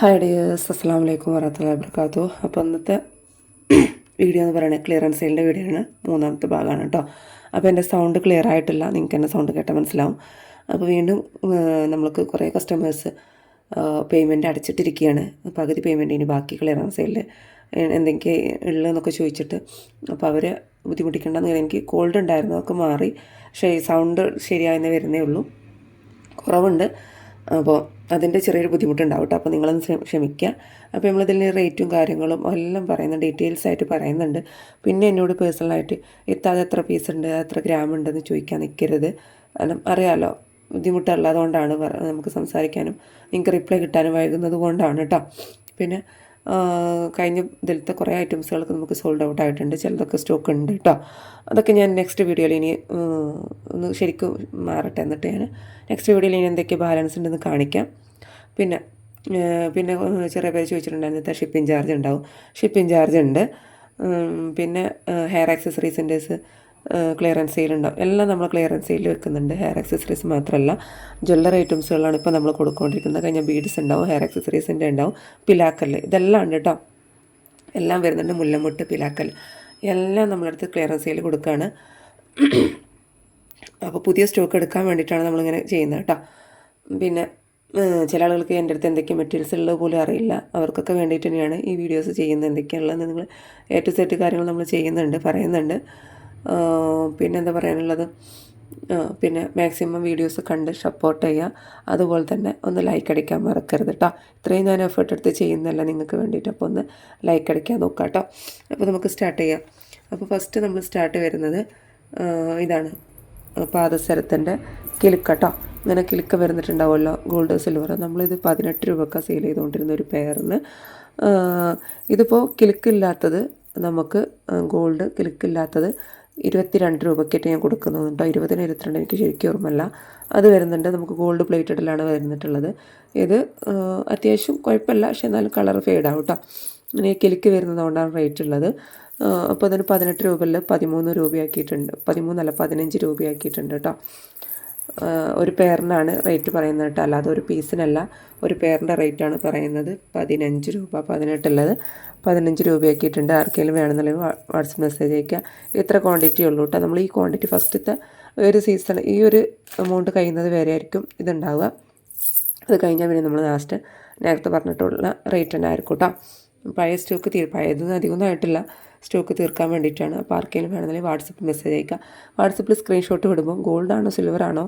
Hi dears അസ്സാം വലൈക്കും വറഹത്തുള്ള വർക്കാത്തു അപ്പോൾ ഇന്നത്തെ വീഡിയോ എന്ന് പറയുന്നത് ക്ലിയറൻസ് സെയിലിന്റെ വീഡിയോ ആണ്. മൂന്നാമത്തെ ഭാഗമാണ് കേട്ടോ അപ്പോൾ എന്റെ സൗണ്ട് ക്ലിയർ ആയിട്ടില്ല. നിങ്ങൾക്ക് എന്റെ സൗണ്ട് കേട്ടാൽ മനസ്സിലാവും. അപ്പോൾ വീണ്ടും നമ്മൾക്ക് കുറേ കസ്റ്റമേഴ്സ് പേയ്മെന്റ് അടച്ചിട്ടിരിക്കുകയാണ്. പകുതി പേയ്മെന്റ് ഇനി ബാക്കി ക്ലിയറൻസ് സെയിലിൽ എന്തൊക്കെ ഉള്ളതെന്നൊക്കെ ചോദിച്ചിട്ട്. അപ്പോൾ അവർ ബുദ്ധിമുട്ടിക്കേണ്ടെന്ന് എനിക്ക് കോൾഡ് ഉണ്ടായിരുന്നു. അതൊക്കെ മാറി. പക്ഷേ സൗണ്ട് ശരിയായെന്ന് വരുന്നേ ഉള്ളൂ. കുറവുണ്ട്. അപ്പോൾ അതിന്റെ ചെറിയൊരു ബുദ്ധിമുട്ടുണ്ടാവും കേട്ടോ. അപ്പോൾ നിങ്ങളൊന്ന് ക്ഷമ- ക്ഷമിക്കുക. അപ്പോൾ നമ്മളിതിൽ റേറ്റും കാര്യങ്ങളും എല്ലാം പറയുന്നുണ്ട് ഡീറ്റെയിൽസ് ആയിട്ട് പറയുന്നുണ്ട്. പിന്നെ എന്നോട് പേഴ്സണലായിട്ട് എത്താതെ എത്ര പീസ് ഉണ്ട് എത്ര ഗ്രാം ഉണ്ടെന്ന് ചോദിക്കാൻ നിൽക്കരുത്. കാരണം അറിയാമല്ലോ ബുദ്ധിമുട്ടുള്ളതുകൊണ്ടാണ് നമുക്ക് സംസാരിക്കാനും നിങ്ങൾക്ക് റിപ്ലൈ കിട്ടാനും വൈകുന്നത് കൊണ്ടാണ് കേട്ടോ. പിന്നെ കഴിഞ്ഞ ഇതിലത്തെ കുറേ ഐറ്റംസുകളൊക്കെ നമുക്ക് സോൾഡ് ഔട്ട് ആയിട്ടുണ്ട്. ചിലതൊക്കെ സ്റ്റോക്ക് ഉണ്ട് കേട്ടോ അതൊക്കെ ഞാൻ നെക്സ്റ്റ് വീഡിയോയിൽ ഇനി ഒന്ന് ശരിക്കും മാറട്ടെ എന്നിട്ട് ഞാൻ നെക്സ്റ്റ് വീഡിയോയിൽ ഇനി എന്തൊക്കെ ബാലൻസ് ഉണ്ടെന്ന് കാണിക്കാം. പിന്നെ പിന്നെ ചെറിയ പേര് ചോദിച്ചിട്ടുണ്ടായിരുന്നു ഷിപ്പിംഗ് ചാർജ് ഉണ്ടാവും. ഷിപ്പിംഗ് ചാർജ് ഉണ്ട്. പിന്നെ ഹെയർ ആക്സസറീസിന്റെ ക്ലിയറൻസ് സെയിൽ ഉണ്ടാവും. എല്ലാം നമ്മൾ ക്ലിയറൻസ് സെയിൽ വെക്കുന്നുണ്ട്. ഹെയർ ആക്സസറീസ് മാത്രമല്ല ജ്വല്ലറി ഐറ്റംസുകളാണ് ഇപ്പോൾ നമ്മൾ കൊടുക്കൊണ്ടിരിക്കുന്നത്. കഴിഞ്ഞാൽ ബീഡ്സ് ഉണ്ടാവും ഹെയർ ആക്സസറീസിന്റെ ഉണ്ടാവും. പിലാക്കല്ല് ഇതെല്ലാം ഉണ്ട് കേട്ടോ എല്ലാം വരുന്നുണ്ട്. മുല്ലമുട്ട് പിലാക്കൽ എല്ലാം നമ്മളടുത്ത് ക്ലിയറൻസ് സെയിൽ കൊടുക്കുകയാണ് അപ്പോൾ പുതിയ സ്റ്റോക്ക് എടുക്കാൻ വേണ്ടിയിട്ടാണ് നമ്മളിങ്ങനെ ചെയ്യുന്നത് കേട്ടോ പിന്നെ ചില ആളുകൾക്ക് എന്റെ അടുത്ത് എന്തൊക്കെ മെറ്റീരിയൽസ് ഉള്ളത് പോലും അറിയില്ല. അവർക്കൊക്കെ വേണ്ടിയിട്ട് തന്നെയാണ് ഈ വീഡിയോസ് ചെയ്യുന്നത്. എന്തൊക്കെയാണുള്ളത് നിങ്ങൾ ടു സെറ്റ് കാര്യങ്ങൾ നമ്മൾ ചെയ്യുന്നുണ്ട് പറയുന്നുണ്ട്. പിന്നെന്താ പറയാനുള്ളത്? പിന്നെ മാക്സിമം വീഡിയോസ് കണ്ട് സപ്പോർട്ട് ചെയ്യുക. അതുപോലെ തന്നെ ഒന്ന് ലൈക്ക് അടിക്കാൻ മറക്കരുത് കേട്ടോ ഇത്രയും ഞാൻ എഫേർട്ട് എടുത്ത് ചെയ്യുന്നല്ല നിങ്ങൾക്ക് വേണ്ടിയിട്ട്. അപ്പോൾ ഒന്ന് ലൈക്ക് അടിക്കാൻ നോക്കാം കേട്ടോ അപ്പോൾ നമുക്ക് സ്റ്റാർട്ട് ചെയ്യാം. അപ്പോൾ ഫസ്റ്റ് നമ്മൾ സ്റ്റാർട്ട് വരുന്നത് ഇതാണ്. പാദസരത്തിന്റെ കിലുക്ക് കേട്ടോ ഇങ്ങനെ കിലുക്ക് വരുന്നിട്ടുണ്ടാവുമല്ലോ? ഗോൾഡ് സിൽവർ നമ്മളിത് പതിനെട്ട് രൂപക്ക സെയിൽ ചെയ്തുകൊണ്ടിരുന്ന ഒരു പെയറിന് ഇതിപ്പോൾ കിലുക്കില്ലാത്തത് നമുക്ക് ഗോൾഡ് കിലുക്കില്ലാത്തത് ഇരുപത്തിരണ്ട് രൂപയ്ക്കായിട്ട് ഞാൻ കൊടുക്കുന്നത് കേട്ടോ. ഇരുപതിന് ഇരുപത്തിരണ്ട് എനിക്ക് ശരിക്കും ഓർമ്മല്ല അത് വരുന്നുണ്ട്. നമുക്ക് ഗോൾഡ് പ്ലേറ്റഡിലാണ് വരുന്നിട്ടുള്ളത്. ഇത് അത്യാവശ്യം കുഴപ്പമില്ല. പക്ഷെ എന്നാലും കളർ ഫെയ്ഡ് ആവും കേട്ടോ. ഇങ്ങനെ കിലുക്ക് വരുന്നതുകൊണ്ടാണ് റേറ്റ് ഉള്ളത്. അപ്പോൾ അതിന് പതിനെട്ട് രൂപയിൽ പതിമൂന്ന് രൂപയാക്കിയിട്ടുണ്ട്. പതിമൂന്നല്ല പതിനഞ്ച് രൂപയാക്കിയിട്ടുണ്ട് കേട്ടോ. ഒരു പേറിനാണ് റേറ്റ് പറയുന്നത് കേട്ടോ. അല്ലാതെ ഒരു പീസിനല്ല ഒരു പെയറിന്റെ റേറ്റാണ് പറയുന്നത്. പതിനഞ്ച് രൂപ പതിനെട്ടുള്ളത്. പതിനഞ്ച് രൂപയാക്കിയിട്ടുണ്ട്. ആർക്കെങ്കിലും വേണമെന്നുണ്ടെങ്കിൽ വാട്സപ്പ് മെസ്സേജ് അയക്കുക ഇത്ര ക്വാണ്ടിറ്റി ഉള്ളൂ കേട്ടോ. നമ്മൾ ഈ ക്വാണ്ടിറ്റി ഫസ്റ്റത്തെ ഒരു സീസൺ ഈ ഒരു എമൗണ്ട് കഴിയുന്നത് വരെ ആയിരിക്കും ഇതുണ്ടാവുക. അത് കഴിഞ്ഞാൽ പിന്നെ നമ്മൾ ലാസ്റ്റ് നേരത്തെ പറഞ്ഞിട്ടുള്ള റേറ്റ് തന്നെ ആയിരിക്കും കേട്ടോ. പഴയ സ്റ്റോക്ക് തീർ പഴയതൊന്നും അധികമൊന്നും ആയിട്ടില്ല. സ്റ്റോക്ക് തീർക്കാൻ വേണ്ടിയിട്ടാണ്. അപ്പോൾ ആർക്കെങ്കിലും വേണമെങ്കിൽ വാട്സപ്പ് മെസ്സേജ് അയക്കുക വാട്സപ്പിൽ സ്ക്രീൻഷോട്ട് വിടുമ്പോൾ ഗോൾഡാണോ സിൽവറാണോ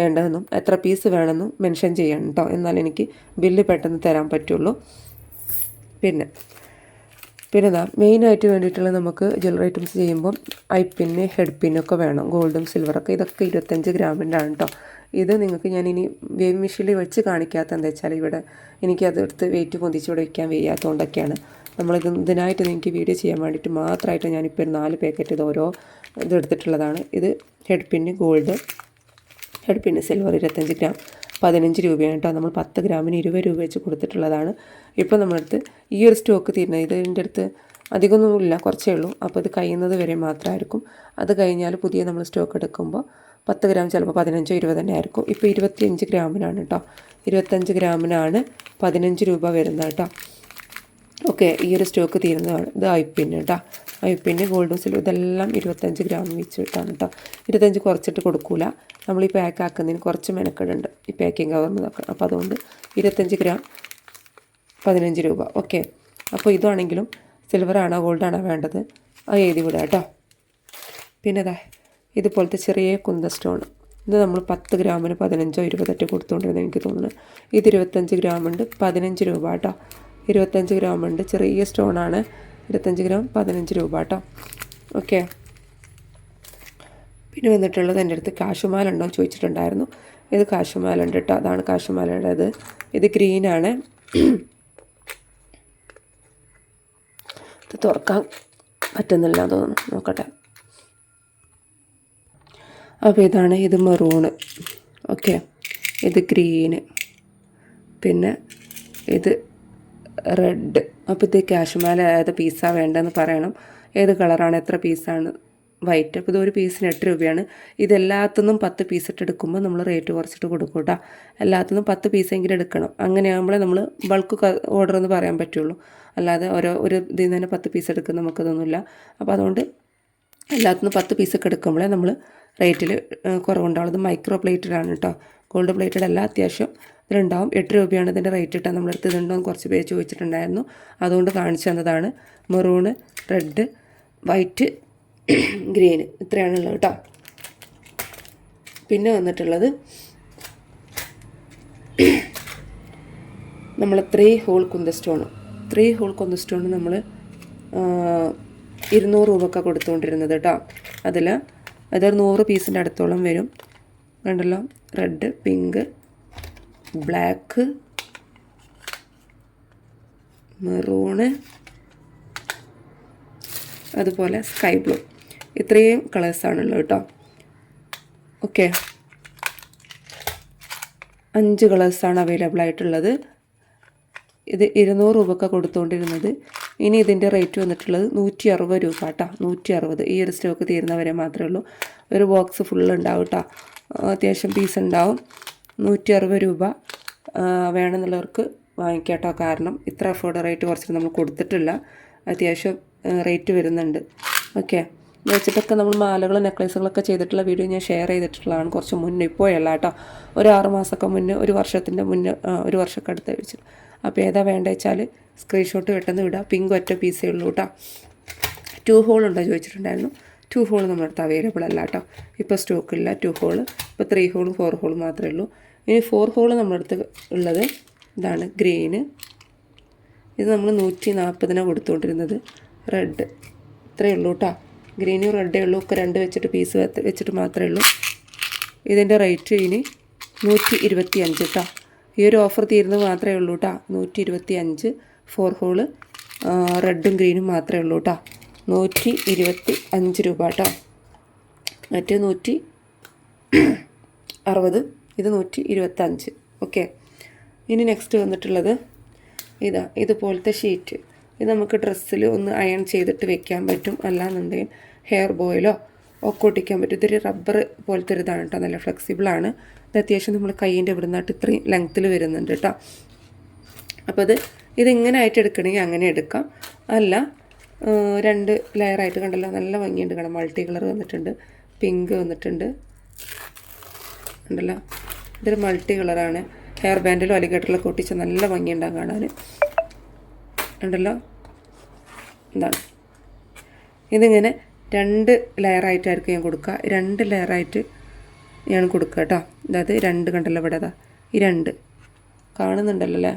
വേണ്ടതെന്നും എത്ര പീസ് വേണമെന്നും മെൻഷൻ ചെയ്യണം കേട്ടോ എന്നാൽ എനിക്ക് ബില്ല് പെട്ടെന്ന് തരാൻ പറ്റുള്ളൂ. പിന്നെ പിന്നെ ഇതാ മെയിനായിട്ട് വേണ്ടിയിട്ടുള്ള നമുക്ക് ജ്വല്ലറി ഐറ്റംസ് ചെയ്യുമ്പോൾ ഐ പിന്ന് ഹെഡ് പിന്നൊക്കെ വേണം. ഗോൾഡും സിൽവറൊക്കെ ഇതൊക്കെ ഇരുപത്തഞ്ച് ഗ്രാമിന്റെ ആണ് കേട്ടോ ഇത് നിങ്ങൾക്ക് ഞാൻ ഇനി വേവ് മെഷീനിൽ വെച്ച് കാണിക്കാത്ത എന്താ വെച്ചാൽ ഇവിടെ എനിക്കത് എടുത്ത് വെയിറ്റ് പൊന്തിച്ച് ഇവിടെ വയ്ക്കാൻ വയ്യാത്തതുകൊണ്ടൊക്കെയാണ് നമ്മളിത് ഇതിനായിട്ട് എനിക്ക് വീഡിയോ ചെയ്യാൻ വേണ്ടിയിട്ട് മാത്രമായിട്ട് ഞാനിപ്പോൾ ഒരു നാല് പാക്കറ്റ് ഇത് ഓരോ ഇതെടുത്തിട്ടുള്ളതാണ് ഇത് ഹെഡ് പിന്ന് ഗോൾഡ് ഹെഡ് പിന്നെ സിൽവർ ഇരുപത്തഞ്ച് ഗ്രാം പതിനഞ്ച് രൂപയാണ് കേട്ടോ. നമ്മൾ പത്ത് ഗ്രാമിന് ഇരുപത് രൂപ വെച്ച് കൊടുത്തിട്ടുള്ളതാണ്. ഇപ്പോൾ നമ്മളടുത്ത് ഈ ഒരു സ്റ്റോക്ക് തീരുന്നത്. ഇതിന്റെ അടുത്ത് അധികമൊന്നുമില്ല കുറച്ചേ ഉള്ളൂ. അപ്പോൾ ഇത് കഴിയുന്നത് വരെ മാത്രമായിരിക്കും. അത് കഴിഞ്ഞാൽ പുതിയ നമ്മൾ സ്റ്റോക്ക് എടുക്കുമ്പോൾ പത്ത് ഗ്രാം ചിലപ്പോൾ പതിനഞ്ചോ ഇരുപത് തന്നെ ആയിരിക്കും. ഇപ്പോൾ ഇരുപത്തിയഞ്ച് ഗ്രാമിനാണ് കേട്ടോ. ഇരുപത്തഞ്ച് ഗ്രാമിനാണ് പതിനഞ്ച് രൂപ വരുന്നത് കേട്ടോ. ഓക്കെ ഈ ഒരു സ്റ്റോക്ക് തീരുന്നതാണ് ഇത് ഐപ്പിന് കേട്ടോ ഐപ്പിന് ഗോൾഡും സിൽവർ ഇതെല്ലാം ഇരുപത്തഞ്ച് ഗ്രാം വെച്ചിട്ടാണ് കേട്ടോ ഇരുപത്തഞ്ച് കുറച്ചിട്ട് കൊടുക്കൂല. നമ്മൾ ഈ പാക്ക് ആക്കുന്നതിന് കുറച്ച് മെനക്കെടുണ്ട്. ഈ പാക്കിംഗ് കവറിനൊക്കെ അപ്പോൾ അതുകൊണ്ട് ഇരുപത്തഞ്ച് ഗ്രാം പതിനഞ്ച് രൂപ. ഓക്കെ അപ്പോൾ ഇതാണെങ്കിലും സിൽവർ ആണോ ഗോൾഡാണോ വേണ്ടത് അത് എഴുതി വിടുക കേട്ടോ പിന്നെ അതാ ഇതുപോലത്തെ ചെറിയ കുന്ത സ്റ്റോൺ ഇത് നമ്മൾ പത്ത് ഗ്രാമിന് പതിനഞ്ചോ ഇരുപതെട്ടോ കൊടുത്തുകൊണ്ടിരുന്നത് എനിക്ക് തോന്നുന്നു. ഇത് ഇരുപത്തഞ്ച് ഗ്രാമുണ്ട് പതിനഞ്ച് രൂപ കേട്ടോ ഇരുപത്തഞ്ച് ഗ്രാം ഉണ്ട്. ചെറിയ സ്റ്റോൺ ആണ്. ഇരുപത്തഞ്ച് ഗ്രാം പതിനഞ്ച് രൂപ കേട്ടോ. ഓക്കെ പിന്നെ വന്നിട്ടുള്ളത് എന്റെ അടുത്ത് കാശുമാലുണ്ടോ ചോദിച്ചിട്ടുണ്ടായിരുന്നു. ഇത് കാശുമാലുണ്ട് കേട്ടോ. അതാണ് കാശുമാലയുടെ ഇത് ഇത് ഗ്രീനാണ് ഇത് തുറക്കാൻ പറ്റുന്നില്ല തോന്നുന്നു. നോക്കട്ടെ. അപ്പോൾ ഇതാണ് ഇത് മെറൂണ് ഓക്കെ ഇത് ഗ്രീന് പിന്നെ ഇത് റെഡ് അപ്പോൾ ഇത് കാശ്മാല ഏത് പീസാണ് വേണ്ടതെന്ന് പറയണം. ഏത് കളറാണ് എത്ര പീസാണ് വൈറ്റ് അപ്പോൾ ഇത് ഒരു പീസിന് എട്ട് രൂപയാണ്. ഇതെല്ലാത്തുനിന്നും പത്ത് പീസ് ഇട്ട് എടുക്കുമ്പോൾ നമ്മൾ റേറ്റ് കുറച്ചിട്ട് കൊടുക്കും കേട്ടോ എല്ലാത്തുനിന്നും പത്ത് പീസെങ്കിലും എടുക്കണം. അങ്ങനെയാകുമ്പോൾ നമ്മൾ ബൾക്ക് ഓർഡർ എന്ന് പറയാൻ പറ്റുള്ളൂ. അല്ലാതെ ഓരോ ഒരു ഇതിൽ നിന്ന് തന്നെ പത്ത് പീസ് എടുക്കുന്ന നമുക്കതൊന്നുമില്ല. അപ്പോൾ അതുകൊണ്ട് എല്ലാത്തുനിന്നും പത്ത് പീസൊക്കെ എടുക്കുമ്പോഴേ നമ്മൾ റേറ്റിൽ കുറവുണ്ടാവുള്ളൂ ഇത് മൈക്രോ പ്ലേറ്റിലാണ് കേട്ടോ ഗോൾഡ് പ്ലേറ്റഡ് അല്ല അത്യാവശ്യം ഇതിലുണ്ടാവും. എട്ട് രൂപയാണ് ഇതിന്റെ റേറ്റ് ഇട്ടാൽ നമ്മളെടുത്ത് ഇതുണ്ടോ എന്ന് കുറച്ച് പേര് ചോദിച്ചിട്ടുണ്ടായിരുന്നു. അതുകൊണ്ട് കാണിച്ചു തന്നതാണ്. മെറൂണ് റെഡ് വൈറ്റ് ഗ്രീൻ ഇത്രയാണുള്ളത് കേട്ടോ. പിന്നെ വന്നിട്ടുള്ളത് നമ്മൾ ത്രീ ഹോൾ കുന്ത സ്റ്റോൺ ത്രീ ഹോൾ കുന്ത സ്റ്റോൺ നമ്മൾ ഇരുന്നൂറ് രൂപയൊക്കെ കൊടുത്തുകൊണ്ടിരുന്നത് കേട്ടോ. അതിൽ അതൊരു നൂറ് പീസിന്റെ അടുത്തോളം വരും. കണ്ടല്ലോ? റെഡ് പിങ്ക് ബ്ലാക്ക് മെറൂണ് അതുപോലെ സ്കൈ ബ്ലൂ ഇത്രയും കളേഴ്സാണുള്ളത് കേട്ടോ ഓക്കെ അഞ്ച് കളേഴ്സാണ് അവൈലബിൾ ആയിട്ടുള്ളത്. ഇത് ഇരുന്നൂറ് രൂപയ്ക്ക് കൊടുത്തുകൊണ്ടിരുന്നത് ഇനി ഇതിന്റെ റേറ്റ് വന്നിട്ടുള്ളത് നൂറ്റി അറുപത് രൂപ കേട്ടോ. നൂറ്റി അറുപത് ഈ ഒരു സ്റ്റോക്ക് തീരുന്നവരെ മാത്രമേ ഉള്ളൂ. ഒരു ബോക്സ് ഫുൾ ഉണ്ടാവും കേട്ടോ. അത്യാവശ്യം പീസ് ഉണ്ടാവും. നൂറ്റി അറുപത് രൂപ വേണമെന്നുള്ളവർക്ക് വാങ്ങിക്കാം കാരണം ഇത്ര അഫോർഡ് റേറ്റ് കുറച്ചിട്ട് നമ്മൾ കൊടുത്തിട്ടില്ല. അത്യാവശ്യം റേറ്റ് വരുന്നുണ്ട്. ഓക്കെ വെച്ചിട്ടൊക്കെ നമ്മൾ മാലകൾ നെക്ലേസുകളൊക്കെ ചെയ്തിട്ടുള്ള വീഡിയോ ഞാൻ ഷെയർ ചെയ്തിട്ടുള്ളതാണ്. കുറച്ച് മുന്നേ ഇപ്പോഴല്ല കേട്ടോ. ഒരു ആറ് മുന്നേ ഒരു വർഷത്തിന്റെ മുന്നേ ഒരു വർഷമൊക്കെ അടുത്ത് വെച്ചിട്ട്. അപ്പോൾ ഏതാ വേണ്ടത് വെച്ചാൽ സ്ക്രീൻഷോട്ട് പെട്ടെന്ന് വിടാം. പിങ്ക് ഒറ്റ പീസേ ഉള്ളൂ കേട്ടോ ടു ഹോൾ ഉണ്ടോ ചോദിച്ചിട്ടുണ്ടായിരുന്നു. ടു ഹോൾ നമ്മുടെ അടുത്ത് അവൈലബിൾ അല്ല കേട്ടോ ഇപ്പോൾ സ്റ്റോക്ക് ഇല്ല. ടു ഹോൾ ഇപ്പോൾ ത്രീ ഹോളും ഫോർ ഹോളും മാത്രമേ ഉള്ളൂ. ഇനി ഫോർ ഹോൾ നമ്മുടെ അടുത്ത് ഉള്ളത് ഇതാണ് ഗ്രീന് ഇത് നമ്മൾ നൂറ്റി നാൽപ്പതിനാണ് കൊടുത്തുകൊണ്ടിരുന്നത് റെഡ് ഇത്രയേ ഉള്ളൂ കേട്ടോ ഗ്രീനും റെഡേ ഉള്ളൂ. ഒക്കെ രണ്ട് വെച്ചിട്ട് പീസ് വെച്ചിട്ട് മാത്രമേ ഉള്ളൂ. ഇതിന്റെ റേറ്റ് ഇനി നൂറ്റി ഇരുപത്തി അഞ്ച് കേട്ടോ ഈ ഒരു ഓഫർ തീരുന്നത് മാത്രമേ ഉള്ളൂ കേട്ടോ നൂറ്റി ഇരുപത്തി അഞ്ച് ഫോർ ഹോൾ റെഡും ഗ്രീനും മാത്രമേ ഉള്ളൂ കേട്ടോ നൂറ്റി ഇരുപത്തി അഞ്ച് രൂപ കേട്ടോ മറ്റേ നൂറ്റി അറുപത് ഇത് നൂറ്റി ഇരുപത്തഞ്ച്. ഓക്കെ ഇനി നെക്സ്റ്റ് വന്നിട്ടുള്ളത് ഇതാ ഇതുപോലത്തെ ഷീറ്റ് ഇത് നമുക്ക് ഡ്രസ്സിൽ ഒന്ന് അയൺ ചെയ്തിട്ട് വെക്കാൻ പറ്റും. അല്ലാന്നുണ്ടെങ്കിൽ ഹെയർ ബോയിലോ ഒക്കെ ഒട്ടിക്കാൻ പറ്റും. ഇതൊരു റബ്ബർ പോലത്തെ ഒരു ഇതാണ് കേട്ടോ നല്ല ഫ്ലെക്സിബിളാണ് ഇത് അത്യാവശ്യം നമ്മൾ കൈയിന്റെ ഇവിടുന്നായിട്ട് ഇത്രയും ലെങ്ത്തിൽ വരുന്നുണ്ട് കേട്ടോ അപ്പോൾ ഇത് ഇതിങ്ങനെ ആയിട്ട് എടുക്കണമെങ്കിൽ അങ്ങനെ എടുക്കാം. അല്ല രണ്ട് ലെയറായിട്ട് കണ്ടല്ലോ നല്ല ഭംഗിയുണ്ട് കാണാം മൾട്ടി കളർ വന്നിട്ടുണ്ട് പിങ്ക് വന്നിട്ടുണ്ട്. ഉണ്ടല്ലോ ഇതൊരു മൾട്ടി കളറാണ് ഹെയർ ബാൻഡിലോ അലിഗേറ്ററിലൊക്കെ കൊട്ടിച്ച നല്ല ഭംഗിയുണ്ടാകും കാണാൻ. ഉണ്ടല്ലോ എന്താണ് ഇതിങ്ങനെ രണ്ട് ലെയറായിട്ടായിരിക്കും ഞാൻ കൊടുക്കുക. രണ്ട് ലെയറായിട്ട് ഞാൻ കൊടുക്കുക കേട്ടോ. അതായത് രണ്ട് കണ്ടല്ലോ ഇവിടെ അതാ ഈ രണ്ട്. കാണുന്നുണ്ടല്ലോ അല്ലേ?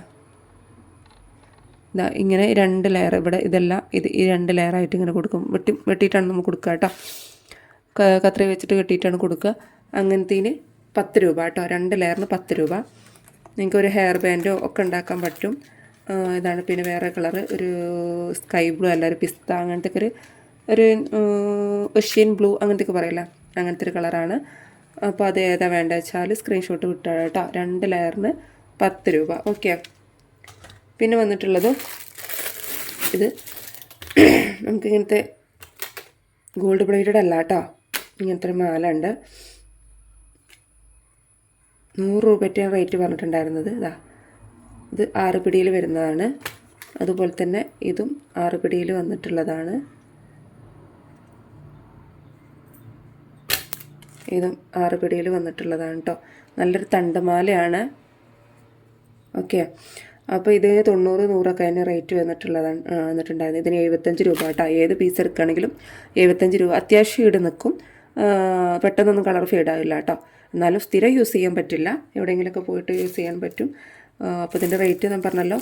ഇതാ ഇങ്ങനെ രണ്ട് ലെയർ ഇവിടെ ഇതെല്ലാം ഇത് ഈ രണ്ട് ലെയറായിട്ട് ഇങ്ങനെ കൊടുക്കും. വെട്ടി വെട്ടിയിട്ടാണ് നമ്മൾ കൊടുക്കുക കേട്ടോ. കത്രി വെച്ചിട്ട് കെട്ടിയിട്ടാണ് കൊടുക്കുക. അങ്ങനത്തേന് പത്ത് രൂപ കേട്ടോ. രണ്ട് ലെയറിന് പത്ത് രൂപ. നിങ്ങൾക്ക് ഒരു ഹെയർ ബാൻഡോ ഒക്കെ ഉണ്ടാക്കാൻ പറ്റും. ഇതാണ് പിന്നെ വേറെ കളറ് ഒരു സ്കൈ ബ്ലൂ അല്ല ഒരു പിസ്ത അങ്ങനത്തെ ഒരു ഒരു ഏഷ്യൻ ബ്ലൂ അങ്ങനത്തെ ഒക്കെ പറയില്ല? അങ്ങനത്തെ ഒരു കളറാണ് അപ്പോൾ അത് ഏതാ വേണ്ടത് വെച്ചാൽ സ്ക്രീൻഷോട്ട് വിട്ടാൽ കേട്ടോ. രണ്ട് ലെയറിന് പത്ത് രൂപ. ഓക്കെ പിന്നെ വന്നിട്ടുള്ളത് ഇത് നമുക്കിങ്ങനത്തെ ഗോൾഡ് പ്ലേറ്റഡ് അല്ല കേട്ടോ ഇങ്ങനത്തെ ഒരു മാല ഉണ്ട്. നൂറ് രൂപയ്ക്ക് റേറ്റ് പറഞ്ഞിട്ടുണ്ടായിരുന്നത്. ഇതാ. ഇത് ആറ് പിടിയിൽ വരുന്നതാണ്. അതുപോലെ തന്നെ ഇതും ആറ് പിടിയിൽ വന്നിട്ടുള്ളതാണ്. ഇതും ആറ് പിടിയിൽ വന്നിട്ടുള്ളതാണ് കേട്ടോ നല്ലൊരു തണ്ടമാലയാണ്. ഓക്കെ. അപ്പോൾ ഇത് തൊണ്ണൂറ് നൂറൊക്കെ അതിന് റേറ്റ് വന്നിട്ടുള്ളതാണ് വന്നിട്ടുണ്ടായിരുന്നത് വന്നിട്ടുണ്ടായിരുന്നു. ഇതിന് എഴുപത്തഞ്ച് രൂപ കേട്ടോ. ഏത് പീസ് എടുക്കുകയാണെങ്കിലും എഴുപത്തഞ്ച് രൂപ. അത്യാവശ്യം ഈട് നിൽക്കും. പെട്ടെന്നൊന്നും കളർ ഫീഡ് ആവില്ല കേട്ടോ. എന്നാലും സ്ഥിരം യൂസ് ചെയ്യാൻ പറ്റില്ല. എവിടെയെങ്കിലുമൊക്കെ പോയിട്ട് യൂസ് ചെയ്യാൻ പറ്റും. അപ്പോൾ ഇതിന്റെ റേറ്റ് ഞാൻ പറഞ്ഞല്ലോ.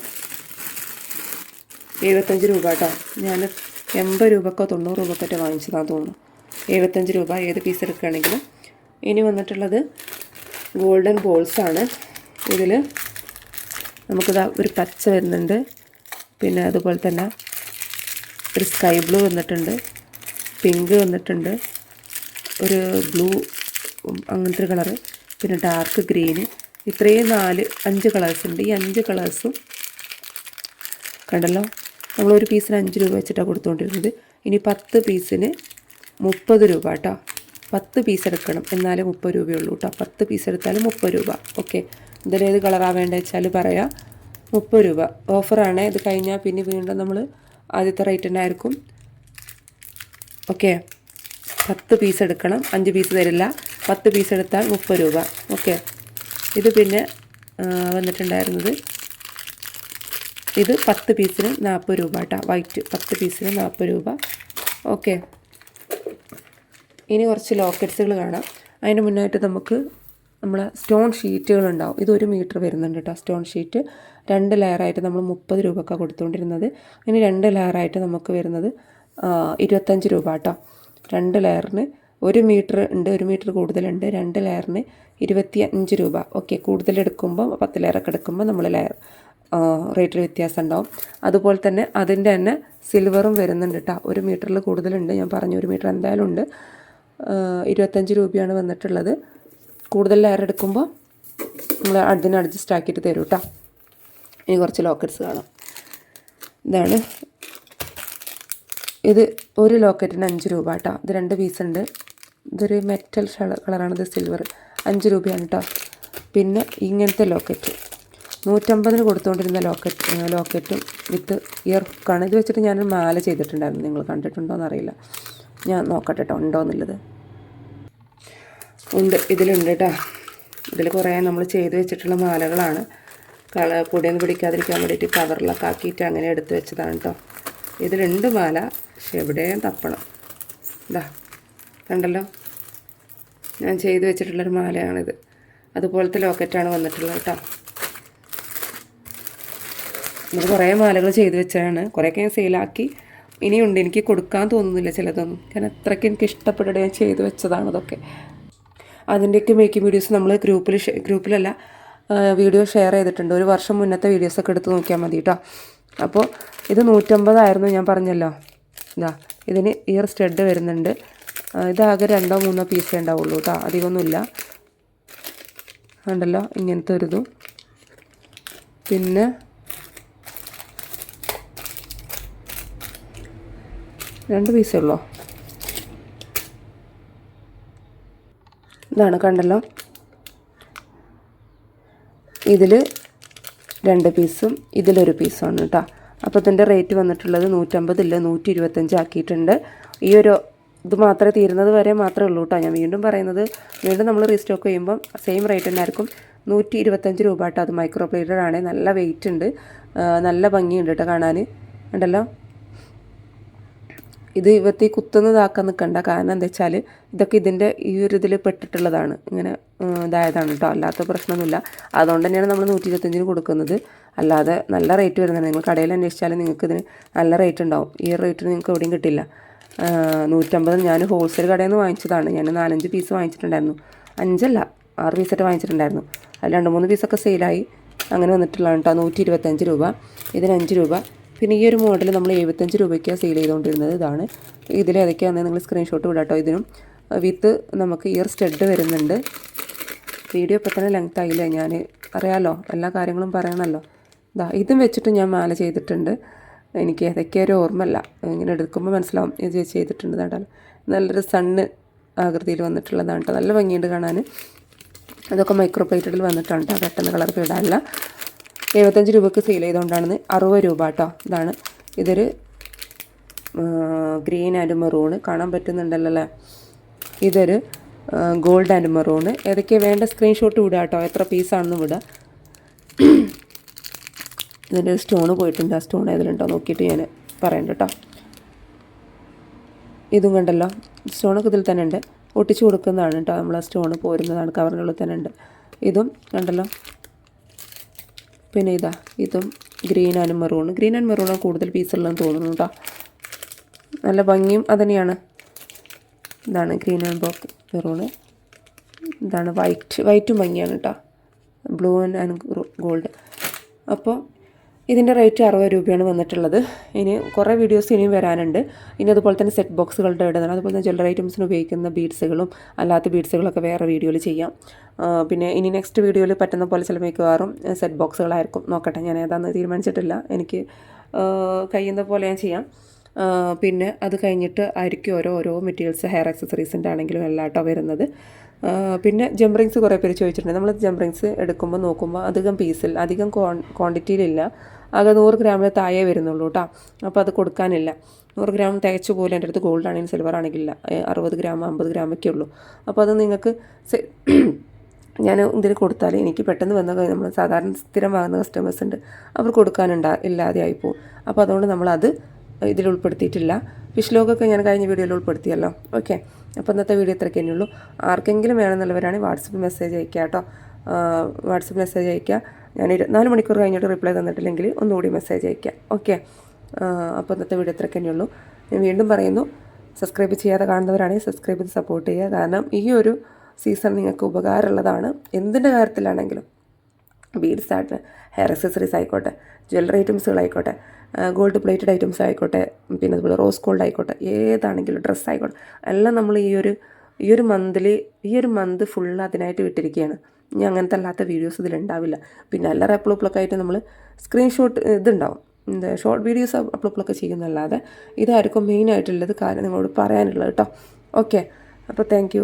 എഴുപത്തഞ്ച് രൂപ കേട്ടോ. ഞാൻ എൺപത് രൂപക്കോ തൊണ്ണൂറ് രൂപക്കൊക്കെ വാങ്ങിച്ചതാണെന്ന് തോന്നുന്നു. എഴുപത്തഞ്ച് രൂപ ഏത് പീസ് എടുക്കുകയാണെങ്കിലും. ഇനി വന്നിട്ടുള്ളത് ഗോൾഡൻ ബോൾസാണ് ഇതിൽ നമുക്കിതാ ഒരു പച്ച വരുന്നുണ്ട്. പിന്നെ അതുപോലെ തന്നെ ഒരു സ്കൈ ബ്ലൂ വന്നിട്ടുണ്ട്. പിങ്ക് വന്നിട്ടുണ്ട്. ഒരു ബ്ലൂ അങ്ങനത്തെ ഒരു കളറ് പിന്നെ ഡാർക്ക് ഗ്രീന് ഇത്രയും നാല് അഞ്ച് കളേഴ്സ് ഉണ്ട്. ഈ അഞ്ച് കളേഴ്സും കണ്ടല്ലോ? നമ്മളൊരു പീസിന് അഞ്ച് രൂപ വെച്ചിട്ടാണ് കൊടുത്തുകൊണ്ടിരുന്നത് ഇനി പത്ത് പീസിന് മുപ്പത് രൂപ കേട്ടോ. പത്ത് പീസ് എടുക്കണം. എന്നാലേ മുപ്പത് രൂപയുള്ളൂ കേട്ടോ. പത്ത് പീസ് എടുത്താലും മുപ്പത് രൂപ. ഓക്കെ ഇതിലേത് കളറാണ് വേണ്ടത് വെച്ചാൽ പറയാം. മുപ്പത് രൂപ. ഓഫറാണ്. ഇത് കഴിഞ്ഞാൽ പിന്നെ വീണ്ടും നമ്മൾ ആദ്യത്തെ റേറ്റ് തന്നെ ആയിരിക്കും. ഓക്കെ പത്ത് പീസ് എടുക്കണം. അഞ്ച് പീസ് തരില്ല. പത്ത് പീസ് എടുത്താൽ മുപ്പത് രൂപ. ഓക്കെ ഇത് പിന്നെ വന്നിട്ടുണ്ടായിരുന്നത് ഇത് പത്ത് പീസിന് നാൽപ്പത് രൂപ കേട്ടോ വൈറ്റ് പത്ത് പീസിന് നാൽപ്പത് രൂപ. ഓക്കെ ഇനി കുറച്ച് ലോക്കറ്റ്സുകൾ കാണാം. അതിന് മുന്നായിട്ട് നമുക്ക് നമ്മളെ സ്റ്റോൺ ഷീറ്റുകൾ ഉണ്ടാവും ഇത് ഒരു മീറ്റർ വരുന്നുണ്ട് കേട്ടോ സ്റ്റോൺ ഷീറ്റ്. രണ്ട് ലെയറായിട്ട് നമ്മൾ മുപ്പത് രൂപക്കാണ് കൊടുത്തുകൊണ്ടിരുന്നത് ഇനി രണ്ട് ലെയറായിട്ട് നമുക്ക് വരുന്നത് ഇരുപത്തഞ്ച് രൂപ കേട്ടോ രണ്ട് ലെയറിന് ഒരു മീറ്റർ ഉണ്ട് ഒരു മീറ്റർ കൂടുതലുണ്ട്. രണ്ട് ലെയറിന് ഇരുപത്തി അഞ്ച് രൂപ. ഓക്കെ കൂടുതലെടുക്കുമ്പോൾ പത്ത് ലെയറൊക്കെ എടുക്കുമ്പോൾ നമ്മൾ ലെയർ റേറ്റിൽ വ്യത്യാസം ഉണ്ടാവും അതുപോലെ തന്നെ അതിന്റെ തന്നെ സിൽവറും വരുന്നുണ്ട് കേട്ടോ ഒരു മീറ്ററിൽ കൂടുതലുണ്ട്. ഞാൻ പറഞ്ഞു ഒരു മീറ്റർ എന്തായാലും ഉണ്ട്. ഇരുപത്തഞ്ച് രൂപയാണ് വന്നിട്ടുള്ളത്. കൂടുതൽ ലെയർ എടുക്കുമ്പോൾ നമ്മൾ അതിന് അഡ്ജസ്റ്റ് ആക്കിയിട്ട് തരും കേട്ടോ ഇനി കുറച്ച് ലോക്കറ്റ്സ് കാണാം. ഇതാണ്. ഇത് ഒരു ലോക്കറ്റിന് അഞ്ച് രൂപ കേട്ടോ ഇത് രണ്ട് പീസ് ഉണ്ട്. ഇതൊരു മെറ്റൽ കളറാണ് ഇത് സിൽവർ അഞ്ച് രൂപയാണ് കേട്ടോ പിന്നെ ഇങ്ങനത്തെ ലോക്കറ്റ് നൂറ്റമ്പതിന് കൊടുത്തുകൊണ്ടിരുന്ന ലോക്കറ്റ് ലോക്കറ്റും വിത്ത് ഇയർ ഹുക്കാണ് ഇത് വെച്ചിട്ട് ഞാനൊരു മാല ചെയ്തിട്ടുണ്ടായിരുന്നു. നിങ്ങൾ കണ്ടിട്ടുണ്ടോ എന്നറിയില്ല ഞാൻ നോക്കട്ടെ കേട്ടോ ഉണ്ടോ എന്നുള്ളത് ഉണ്ട് ഇതിലുണ്ട് കേട്ടോ ഇതിൽ കുറേ നമ്മൾ ചെയ്ത് വെച്ചിട്ടുള്ള മാലകളാണ്. കള പൊടിയൊന്നും പിടിക്കാതിരിക്കാൻ വേണ്ടിയിട്ട് കവറിലൊക്കെ ആക്കിയിട്ട് അങ്ങനെ എടുത്ത് വെച്ചതാണ് കേട്ടോ ഇതിലുണ്ട് മാല പക്ഷെ എവിടെയും തപ്പണം. ഇതാ കണ്ടല്ലോ? ഞാൻ ചെയ്ത് വെച്ചിട്ടുള്ളൊരു മാലയാണിത്. അതുപോലത്തെ ലോക്കറ്റാണ് വന്നിട്ടുള്ളത് കേട്ടോ നമ്മൾ കുറേ മാലകൾ ചെയ്ത് വെച്ചാണ് കുറേയൊക്കെ ഞാൻ സെയിലാക്കി. ഇനിയുണ്ട് എനിക്ക് കൊടുക്കാൻ തോന്നുന്നില്ല ചിലതൊന്നും. കാരണം അത്രയ്ക്ക് എനിക്ക് ഇഷ്ടപ്പെട്ടിട്ട് ഞാൻ ചെയ്ത് വെച്ചതാണ് അതൊക്കെ അതിന്റെയൊക്കെ മേക്കിംഗ് വീഡിയോസ് നമ്മൾ ഗ്രൂപ്പിൽ ഗ്രൂപ്പിലല്ല വീഡിയോ ഷെയർ ചെയ്തിട്ടുണ്ട്. ഒരു വർഷം മുന്നത്തെ വീഡിയോസൊക്കെ എടുത്ത് നോക്കിയാൽ മതി കേട്ടോ അപ്പോൾ ഇത് നൂറ്റമ്പതായിരുന്നു ഞാൻ പറഞ്ഞല്ലോ. ഇതാ ഇതിന് ഇയർ സ്റ്റഡ് വരുന്നുണ്ട്. ഇതാകെ രണ്ടോ മൂന്നോ പീസേ ഉണ്ടാവുള്ളൂ കേട്ടോ അധികമൊന്നുമില്ല ഉണ്ടല്ലോ ഇങ്ങനത്തെ ഒരു ഇതും പിന്നെ രണ്ട് പീസേ ഉള്ളോ? ഇതാണ് കണ്ടല്ലോ. ഇതിൽ രണ്ട് പീസും ഇതിലൊരു പീസുമാണ് കേട്ടോ. അപ്പോൾ ഇതിന്റെ റേറ്റ് വന്നിട്ടുള്ളത് നൂറ്റമ്പതില്ല നൂറ്റി ഇരുപത്തഞ്ച് ആക്കിയിട്ടുണ്ട്. ഈ ഒരു ഇത് മാത്രമേ തീരുന്നത് വരെ മാത്രമേ ഉള്ളൂ കേട്ടോ. ഞാൻ വീണ്ടും പറയുന്നത് വീണ്ടും നമ്മൾ റീസ്റ്റോക്ക് ചെയ്യുമ്പം സെയിം റേറ്റ് തന്നെ ആയിരിക്കും. നൂറ്റി ഇരുപത്തഞ്ച് രൂപ കേട്ടോ. അത് മൈക്രോ പ്ലേറ്റഡ് നല്ല വെയിറ്റ് ഉണ്ട്. നല്ല ഭംഗിയുണ്ട് കേട്ടോ കാണാൻ. ഉണ്ടല്ലോ ഇത് ഇവത്തി കുത്തുന്നതാക്കാൻ നിൽക്കണ്ട. കാരണം എന്താ വെച്ചാൽ ഇതൊക്കെ ഇതിന്റെ ഈ ഒരു ഇതിൽ പെട്ടിട്ടുള്ളതാണ്. ഇങ്ങനെ ഇതായതാണ് കേട്ടോ അല്ലാത്ത പ്രശ്നമൊന്നുമില്ല. അതുകൊണ്ട് തന്നെയാണ് നമ്മൾ നൂറ്റി ഇരുപത്തഞ്ചിന് കൊടുക്കുന്നത്. അല്ലാതെ നല്ല റേറ്റ് വരുന്നത് നിങ്ങൾ കടയിൽ അന്വേഷിച്ചാൽ നിങ്ങൾക്ക് ഇതിന് നല്ല റേറ്റ് ഉണ്ടാവും. ഈ റേറ്റിന് നിങ്ങൾക്ക് എവിടെയും കിട്ടില്ല. നൂറ്റമ്പത് ഞാൻ ഹോൾസെയിൽ കടയിൽ നിന്ന് വാങ്ങിച്ചതാണ്. ഞാൻ നാലഞ്ച് പീസ് വാങ്ങിച്ചിട്ടുണ്ടായിരുന്നു. അഞ്ചല്ല ആറ് പീസൊക്കെ വാങ്ങിച്ചിട്ടുണ്ടായിരുന്നു. അത് രണ്ട് മൂന്ന് പീസൊക്കെ സെയിലായി. അങ്ങനെ വന്നിട്ടുള്ളതാണ് കേട്ടോ നൂറ്റി ഇരുപത്തഞ്ച് രൂപ. ഇതിന് അഞ്ച് രൂപ. പിന്നെ ഈ ഒരു മോഡൽ നമ്മൾ എഴുപത്തഞ്ച് രൂപയ്ക്കാണ് സെയിൽ ചെയ്തുകൊണ്ടിരുന്നത് ഇതാണ്. ഇതിൽ ഏതൊക്കെയാണെന്ന് നിങ്ങൾ സ്ക്രീൻഷോട്ട് വിടാട്ടോ ഇതിനും. വിത്ത് നമുക്ക് ഇയർ സ്റ്റഡ് വരുന്നുണ്ട്. വീഡിയോ ഇപ്പം തന്നെ ലെങ്ത് ആയില്ലേ? ഞാൻ അറിയാമല്ലോ എല്ലാ കാര്യങ്ങളും പറയണമല്ലോ ഇതാ ഇതും വെച്ചിട്ട് ഞാൻ മാല ചെയ്തിട്ടുണ്ട്. എനിക്ക് ഏതൊക്കെ ഒരു ഓർമ്മല്ല ഇങ്ങനെ എടുക്കുമ്പോൾ മനസ്സിലാവും. ഇത് ചെയ്തിട്ടുണ്ട് കേട്ടോ നല്ലൊരു സണ്ണ് ആകൃതിയിൽ വന്നിട്ടുള്ളതാണ് കേട്ടോ നല്ല ഭംഗിയുണ്ട് കാണാൻ അതൊക്കെ മൈക്രോ പ്ലേറ്റഡിൽ വന്നിട്ടാണ് പെട്ടെന്ന് കളർ ഫീഡാനില്ല എഴുപത്തഞ്ച് രൂപയ്ക്ക് സെയിൽ ചെയ്തുകൊണ്ടാണ് അറുപത് രൂപ കേട്ടോ ഇതാണ്. ഇതൊരു ഗ്രീൻ ആൻഡ് മെറൂണ് കാണാൻ പറ്റുന്നുണ്ടല്ലോ ഇതൊരു ഗോൾഡ് ആൻഡ് മെറൂണ് ഏതൊക്കെയാണ് വേണ്ട സ്ക്രീൻഷോട്ട് വിടുക കേട്ടോ എത്ര പീസാണെന്ന് വിടുക ഇതിന്റെ സ്റ്റോണ് പോയിട്ടുണ്ട്. ആ സ്റ്റോൺ ഏതിലുണ്ടോ നോക്കിയിട്ട് ഞാൻ പറയണ്ട കേട്ടോ ഇതും കണ്ടല്ലോ. സ്റ്റോണൊക്കെ ഇതിൽ തന്നെ ഉണ്ട്. ഒട്ടിച്ചു കൊടുക്കുന്നതാണ് കേട്ടോ നമ്മൾ ആ സ്റ്റോണ് പോരുന്നതാണ് കവറിനുള്ളിൽ തന്നെ ഉണ്ട്. ഇതും കണ്ടല്ലോ. പിന്നെ ഇതാ ഇതും green and maroon green and മെറൂണാണ് കൂടുതൽ പീസുള്ളതെന്ന് തോന്നുന്നു കേട്ടോ നല്ല ഭംഗിയും അതുതന്നെയാണ് ഇതാണ് ഗ്രീൻ ആൻഡ് ബ്ലോക്ക് മെറൂണ് ഇതാണ് വൈറ്റ് വൈറ്റും ഭംഗിയാണ് കേട്ടോ ബ്ലൂ ആൻഡ് ഗോൾഡ് അപ്പോൾ ഇതിന്റെ റേറ്റ് അറുപത് രൂപയാണ് വന്നിട്ടുള്ളത്. ഇനി കുറേ വീഡിയോസ് ഇനിയും വരാനുണ്ട്. ഇനി അതുപോലെ തന്നെ സെറ്റ് ബോക്സുകളുടെ ഇടുന്നതാണ് അതുപോലെ തന്നെ ജ്വല്ലറി ഐറ്റംസിന് ഉപയോഗിക്കുന്ന ബീഡ്സുകളും അല്ലാത്ത ബീഡ്സുകളൊക്കെ വേറെ വീഡിയോയിൽ ചെയ്യാം. പിന്നെ ഇനി നെക്സ്റ്റ് വീഡിയോയിൽ പറ്റുന്ന പോലെ ചില മിക്കവാറും സെറ്റ് ബോക്സുകളായിരിക്കും നോക്കട്ടെ ഞാൻ ഏതാണെന്ന് തീരുമാനിച്ചിട്ടില്ല. എനിക്ക് കഴിയുന്ന പോലെ ഞാൻ ചെയ്യാം. പിന്നെ അത് കഴിഞ്ഞിട്ട് ആയിരിക്കും ഓരോ ഓരോ മെറ്റീരിയൽസ് ഹെയർ ആക്സസറീസിന്റെ ആണെങ്കിലും എല്ലാട്ടോ വരുന്നത്. പിന്നെ ജംറിങ്സ് കുറേ പേര് ചോദിച്ചിട്ടുണ്ട്. നമ്മൾ ജംറിങ്സ് എടുക്കുമ്പോൾ നോക്കുമ്പോൾ അധികം പീസിൽ അധികം ക്വാണ്ടിറ്റിയിലില്ല ആകെ നൂറ് ഗ്രാമിൽ താഴെ വരുന്നുള്ളൂ കേട്ടോ. അപ്പോൾ അത് കൊടുക്കാനില്ല. നൂറ് ഗ്രാം തികച്ചു പോലും എന്റെ അടുത്ത് ഗോൾഡ് ആണെങ്കിലും സിൽവർ ആണെങ്കിലില്ല അറുപത് ഗ്രാം അമ്പത് ഗ്രാമൊക്കെ ഉള്ളൂ. അപ്പോൾ അത് നിങ്ങൾക്ക് ഞാൻ ഇതിന് കൊടുത്താൽ എനിക്ക് പെട്ടെന്ന് വന്ന നമ്മൾ സാധാരണ സ്ഥിരം വാങ്ങുന്ന കസ്റ്റമേഴ്സ് ഉണ്ട്. അവർ കൊടുക്കാനുണ്ടാ ഇല്ലാതെ ആയിപ്പോവും. അപ്പോൾ അതുകൊണ്ട് നമ്മളത് ഇതിൽ ഉൾപ്പെടുത്തിയിട്ടില്ല. ഫിഷ് ലോഗൊക്കെ ഞാൻ കഴിഞ്ഞ വീഡിയോയിൽ ഉൾപ്പെടുത്തിയല്ലോ. ഓക്കെ അപ്പോൾ ഇന്നത്തെ വീഡിയോ ഇത്രയൊക്കെ തന്നെയുള്ളൂ. ആർക്കെങ്കിലും വേണമെന്നുള്ളവരാണെങ്കിൽ വാട്സപ്പ് മെസ്സേജ് അയക്കുക കേട്ടോ. വാട്സപ്പ് മെസ്സേജ് അയക്കുക ഞാൻ ഇരുപത്തിനാല് മണിക്കൂർ കഴിഞ്ഞിട്ട് റിപ്ലൈ തന്നിട്ടില്ലെങ്കിൽ ഒന്നുകൂടി മെസ്സേജ് അയയ്ക്കാം. ഓക്കെ അപ്പോൾ ഇന്നത്തെ വീഡിയോ ഇത്രയ്ക്ക് തന്നെയുള്ളൂ. ഞാൻ വീണ്ടും പറയുന്നു സബ്സ്ക്രൈബ് ചെയ്യാതെ കാണുന്നവരാണെങ്കിൽ സബ്സ്ക്രൈബ് ചെയ്ത് സപ്പോർട്ട് ചെയ്യുക. കാരണം ഈ ഒരു സീസൺ നിങ്ങൾക്ക് ഉപകാരമുള്ളതാണ്. എന്തിന്റെ കാര്യത്തിലാണെങ്കിലും ബീഡ്സ് ആയിട്ട് ഹെയർ അക്സസറീസ് ആയിക്കോട്ടെ ജ്വല്ലറി ഐറ്റംസുകളായിക്കോട്ടെ ഗോൾഡ് പ്ലേറ്റഡ് ഐറ്റംസ് ആയിക്കോട്ടെ പിന്നെ അതുപോലെ റോസ് ഗോൾഡ് ആയിക്കോട്ടെ ഏതാണെങ്കിലും ഡ്രസ്സ് ആയിക്കോട്ടെ എല്ലാം നമ്മൾ ഈ ഒരു ഈ ഒരു മന്തിൽ ഈ ഒരു മന്ത് ഫുൾ അതിനായിട്ട് വിട്ടിരിക്കുകയാണ്. ഇനി അങ്ങനത്തെ അല്ലാത്ത വീഡിയോസ് ഇതിലുണ്ടാവില്ല. പിന്നെ എല്ലാവരും അപ്ലോപ്പിലൊക്കെ ആയിട്ട് നമ്മൾ സ്ക്രീൻഷോട്ട് ഇതുണ്ടാവും. എന്താ ഷോർട്ട് വീഡിയോസ് അപ്ലോപ്പിലൊക്കെ ചെയ്യുന്നല്ലാതെ ഇതായിരിക്കും മെയിനായിട്ടുള്ളത് കാര്യം നിങ്ങളോട് പറയാനുള്ളത് കേട്ടോ ഓക്കെ അപ്പോൾ താങ്ക്